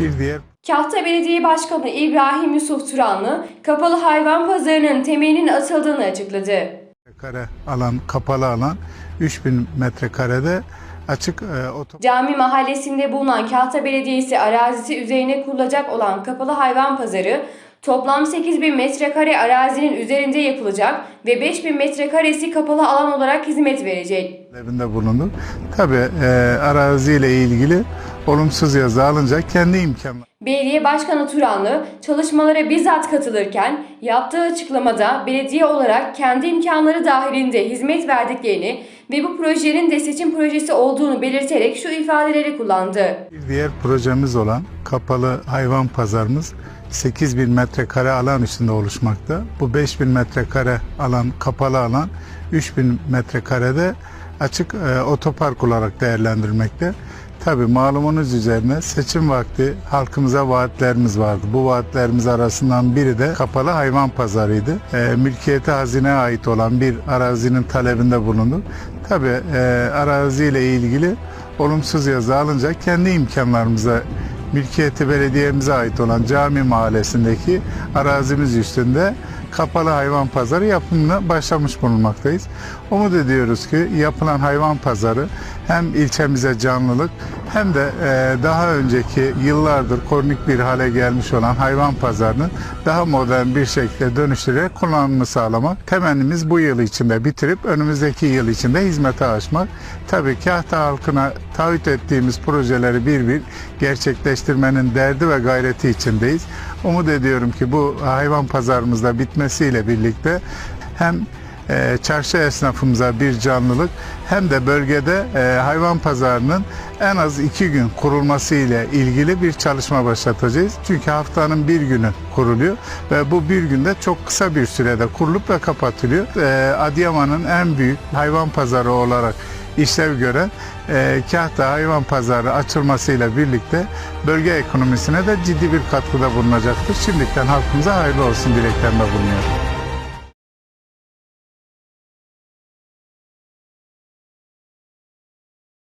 Bir diğer Kahta Belediye Başkanı İbrahim Yusuf Turanlı, kapalı hayvan pazarının temelinin atıldığını açıkladı. kare alan, kapalı alan 3000 metrekarede açık e, otopark Cami mahallesinde bulunan Kahta Belediyesi arazisi üzerine kurulacak olan kapalı hayvan pazarı toplam 8000 metrekare arazinin üzerinde yapılacak ve 5000 metrekaresi kapalı alan olarak hizmet verecek. evinde bulundu. Tabi e, araziyle ilgili olumsuz yazı alınca kendi imkanları Belediye Başkanı Turanlı çalışmalara bizzat katılırken yaptığı açıklamada belediye olarak kendi imkanları dahilinde hizmet verdiklerini ve bu projenin de seçim projesi olduğunu belirterek şu ifadeleri kullandı. Diğer projemiz olan kapalı hayvan pazarımız 8000 metrekare alan üstünde oluşmakta. Bu 5000 metrekare alan kapalı alan 3000 metrekarede açık e, otopark olarak değerlendirilmekte. Tabi malumunuz üzerine seçim vakti halkımıza vaatlerimiz vardı. Bu vaatlerimiz arasından biri de kapalı hayvan pazarıydı. E, mülkiyeti hazineye ait olan bir arazinin talebinde bulunduk. Tabi e, araziyle ilgili olumsuz yazı alınca kendi imkanlarımıza mülkiyeti belediyemize ait olan cami mahallesindeki arazimiz üstünde kapalı hayvan pazarı yapımına başlamış bulunmaktayız. Umut ediyoruz ki yapılan hayvan pazarı hem ilçemize canlılık hem de e, daha önceki yıllardır kronik bir hale gelmiş olan hayvan pazarını daha modern bir şekilde dönüştürerek kullanımını sağlamak. Temennimiz bu yıl içinde bitirip önümüzdeki yıl içinde hizmete açmak. Tabii Kahta halkına taahhüt ettiğimiz projeleri bir bir gerçekleştirmenin derdi ve gayreti içindeyiz. Umut ediyorum ki bu hayvan pazarımızda bitmesiyle birlikte hem e, çarşı esnafımıza bir canlılık hem de bölgede e, hayvan pazarının en az iki gün kurulması ile ilgili bir çalışma başlatacağız. Çünkü haftanın bir günü kuruluyor ve bu bir günde çok kısa bir sürede kurulup ve kapatılıyor. E, Adıyaman'ın en büyük hayvan pazarı olarak işlev gören e, Kahta Hayvan Pazarı açılmasıyla birlikte bölge ekonomisine de ciddi bir katkıda bulunacaktır. Şimdiden halkımıza hayırlı olsun dileklerinde bulunuyorum.